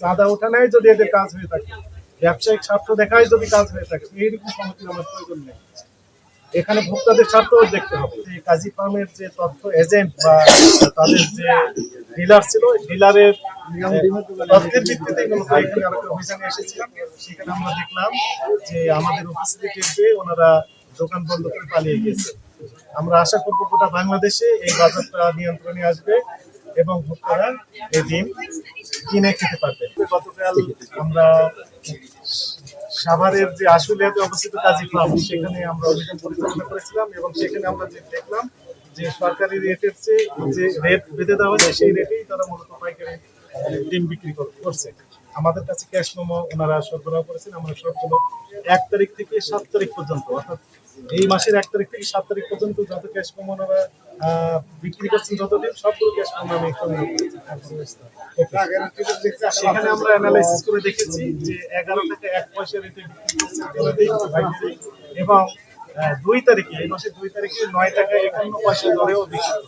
চাঁদা ওঠানায় যদি এদের কাজ হয়ে থাকে। ব্যবসায়িক স্বার্থ দেখায় যদি কাজ হয়ে থাকে, এইরকম সমিতির আমার প্রয়োজন নেই। এখানে ভোক্তাদের স্বার্থও দেখতে হবে। এই কাজী ফার্মের যে তথ্য এজেন্ট বা তাদের যে ডিলার ছিল ডিলারের তথ্যের ভিত্তিতে মূলত এখানে একটা অভিযানে এসেছিলাম। সেখানে আমরা দেখলাম যে আমাদের উপস্থিতি পেয়ে ওনারা দোকান বন্ধ করে পালিয়ে গিয়েছে আমরা আশা করব গোটা বাংলাদেশে এই বাজারটা নিয়ন্ত্রণে আসবে এবং ভোক্তারা এই ডিম কিনে খেতে পারবে। গতকাল আমরা সাভারের যে আশুলিয়াতে অবস্থিত কাজী ফার্ম সেখানে আমরা অভিযান পরিচালনা করেছিলাম এবং সেখানে আমরা যে দেখলাম যে সরকারি রেটের চেয়ে যে রেট বেঁধে দেওয়া হয়েছে, সেই রেটেই তারা মূলত পাইকারি ডিম বিক্রি কর- করছে। আমাদের কাছে ক্যাশ মোমো ওনারা সরবরাহ করেছেন। আমরা সবগুলো এক তারিখ থেকে সাত তারিখ পর্যন্ত, অর্থাৎ এই মাসের এক তারিখ থেকে সাত তারিখ পর্যন্ত যত ক্যাশ মোমো ওনারা বিক্রি করছেন যত ডিম সবগুলো ক্যাশ মোমো আমি সেখানে আমরা অ্যানালাইসিস করে দেখেছি যে এগারো থেকে এক পয়সা রেটে এবং দুই তারিখে, এই মাসের দুই তারিখে নয় টাকা একান্ন পয়সা দরেও বিক্রি।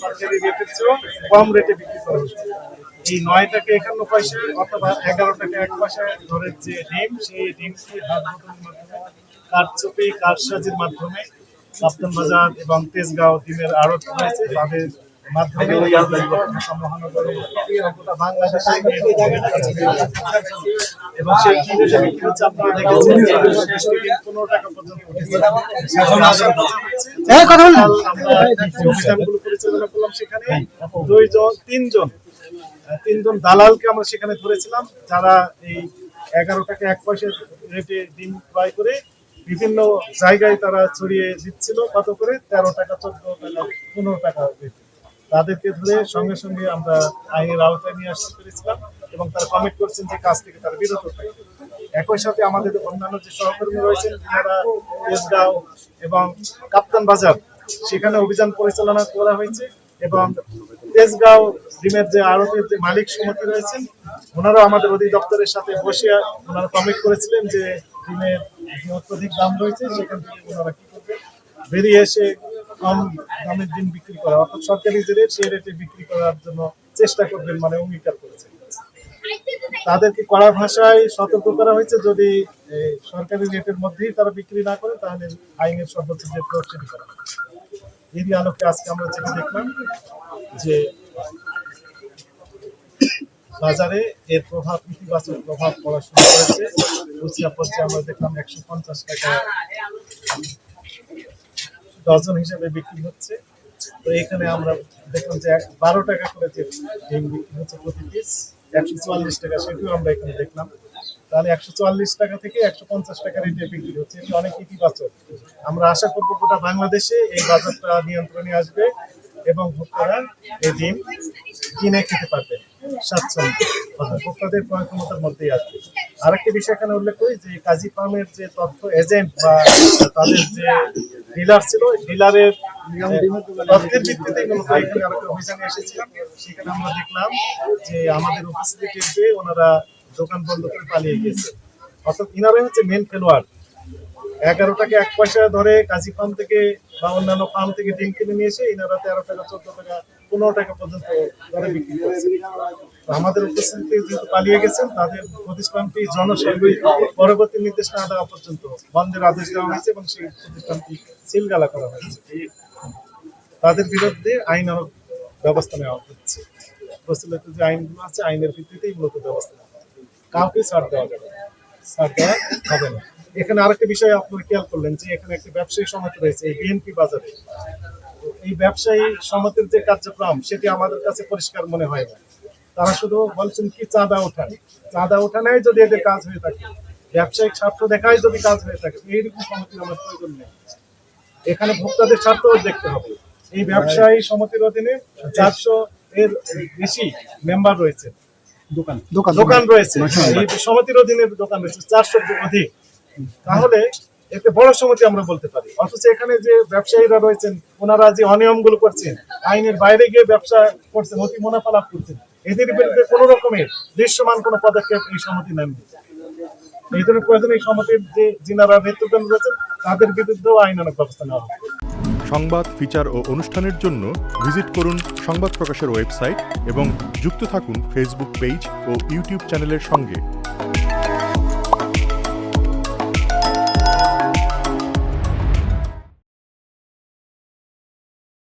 সরকারি রেটের চেয়েও কম রেটে বিক্রি করা হচ্ছে এই নয় টাকা একান্ন পয়সা অথবা এগারো টাকা এক পয়সা দরের যে ডিম, সেই ডিমকে হাত মাধ্যমে, কারচুপি, কারসাজির মাধ্যমে কাপ্তান বাজার এবং তেজগাঁও ডিমের আড়ত রয়েছে। তাদের মাধ্যমে বাংলাদেশে এবং সেই ডিমের বিক্রি হচ্ছে আপনারা দেখেছেন পনেরো টাকা পর্যন্ত উঠেছে। এখন আশা করা হচ্ছে যে কাল আমরা পরিচালনা করলাম সেখানে দুইজন তিনজন তিনজন দালালকে আমরা সেখানে ধরেছিলাম। যারা এই এগারো টাকা এক পয়সা রেটে ডিম ক্রয় করে বিভিন্ন জায়গায় তারা ছড়িয়ে দিচ্ছিল। কত করে? তেরো টাকা, চোদ্দ পনেরো টাকা তাদেরকে ধরে সঙ্গে সঙ্গে আমরা আইনের আওতায় নিয়ে আসতে পেরেছিলাম এবং তারা কমিট করছেন যে কাজ থেকে তারা বিরত থাকবে একই সাথে আমাদের অন্যান্য যে সহকর্মী রয়েছেন যারা তেজগাঁও এবং কাপ্তান বাজার, সেখানে অভিযান পরিচালনা করা হয়েছে এবং তেজগাঁও ডিমের যে আড়তের যে মালিক সমিতি রয়েছেন, ওনারাও আমাদের অধিদপ্তরের সাথে বসে ওনারা কমিট করেছিলেন যে ডিমের যে অত্যধিক দাম রয়েছে, সেখান থেকে ওনারা কি করবে বেরিয়ে এসে কম দামের ডিম বিক্রি করা, অর্থাৎ সরকারি যে রেট সেই রেটে বিক্রি করার জন্য চেষ্টা করবেন মানে অঙ্গীকার করেছেন তাদেরকে কড়া ভাষায় সতর্ক করা হয়েছে, যদি সরকারি রেটের মধ্যেই তারা বিক্রি না করে, তাহলে আইনের সর্বোচ্চ যে প্রয়োগ সেটি করা। এরই আলোকে আজকে আমরা যেটা দেখলাম যে বাজারে এর প্রভাব, ইতিবাচক প্রভাব পড়া শুরু করেছে। রুচিয়া পর্যায়ে আমরা দেখলাম একশো পঞ্চাশ টাকা ডজন হিসেবে বিক্রি হচ্ছে। তো এখানে আমরা দেখলাম যে বারো টাকা করে যে ডিম বিক্রি হচ্ছে প্রতি পিস একশো চুয়াল্লিশ টাকা সেটিও আমরা এখানে দেখলাম। তাহলে একশো চুয়াল্লিশ টাকা থেকে একশো পঞ্চাশ টাকা রেটে বিক্রি হচ্ছে। এটি অনেক ইতিবাচক। আমরা আশা করব গোটা বাংলাদেশে এই বাজারটা নিয়ন্ত্রণে আসবে এবং ভোক্তারা এই ডিম কিনে খেতে পারবে। ভোক্তাদের ক্রয় ক্ষমতার মধ্যেই আসবে আরেকটি বিষয় এখানে উল্লেখ করি যে, কাজী ফার্মের যে তথ্য এজেন্ট বা তাদের যে ডিলার ছিল ডিলারের তথ্যের ভিত্তিতে মূলত আমরা একটা অভিযানে এসেছিলাম সেখানে আমরা দেখলাম যে আমাদের উপস্থিতি পেয়ে ওনারা দোকান বন্ধ করে পালিয়ে গিয়েছে অর্থাৎ ইনারাই হচ্ছে মেন খেলোয়াড়। এগারো টাকা এক পয়সা ধরে কাজী ফার্ম থেকে বা অন্যান্য ফার্ম থেকে ডিম কিনে নিয়ে এসে ইনারা তেরো টাকা, চোদ্দ টাকা পনেরো টাকা পর্যন্ত দরে বিক্রি করছে। আমাদের উপস্থিতি যেহেতু পালিয়ে গেছেন, তাদের প্রতিষ্ঠানটি জনসর্বে পরবর্তী নির্দেশ না দেওয়া পর্যন্ত বন্ধের আদেশ দেওয়া হয়েছে এবং সেই প্রতিষ্ঠানটি সিলগালা করা হয়েছে। তাদের বিরুদ্ধে আইনানুগ ব্যবস্থা নেওয়া হচ্ছে। প্রচলিত যে আইনগুলো আছে, আইনের ভিত্তিতেই মূলত ব্যবস্থা নেওয়া। কাউকে ছাড় দেওয়া যাবে ছাড় দেওয়া হবে না। এখানে আরেকটা বিষয় আপনারা খেয়াল করলেন যে এখানে একটা ব্যবসায়ী সমিতি রয়েছে, এই বিএনপি বাজারে। এই ব্যবসায়ী সমিতির যে কার্যক্রম সেটি আমাদের কাছে পরিষ্কার মনে হয় না। তারা শুধু বলছেন কি চাঁদা ওঠান। চাঁদা ওঠানায় যদি এদের কাজ হয়ে থাকে ব্যবসায়িক স্বার্থ দেখায় যদি কাজ হয়ে থাকে এইরকম সমিতির আমার প্রয়োজন নেই। এখানে ভোক্তাদের স্বার্থ দেখতে হবে। এই ব্যবসায়ী সমিতির অধীনে চারশো এর বেশি মেম্বার রয়েছে। দোকান। দোকান। দোকান রয়েছে। এই সমিতির অধীনে দোকান রয়েছে চারশো অধিক। তাহলে একটা বড় সমিতি আমরা বলতে পারি। অথচ এখানে যে ব্যবসায়ীরা রয়েছেন, ওনারা যে অনিয়মগুলো করছেন, আইনের বাইরে গিয়ে ব্যবসা করছেন, অতি মুনাফা লাভ করছেন, এদের বিরুদ্ধে কোন রকমের দৃশ্যমান কোনো পদক্ষেপ এই সমিতি নেননি এই প্রয়োজন এই সমিতির যে যিনারা নেতৃত্ব রয়েছেন তাদের বিরুদ্ধেও আইনানুক ব্যবস্থা নেওয়া হবে। সংবাদ, ফিচার ও অনুষ্ঠানের জন্য ভিজিট করুন সংবাদ প্রকাশের ওয়েবসাইট এবং যুক্ত থাকুন ফেসবুক পেজ ও ইউটিউব চ্যানেলের সঙ্গে।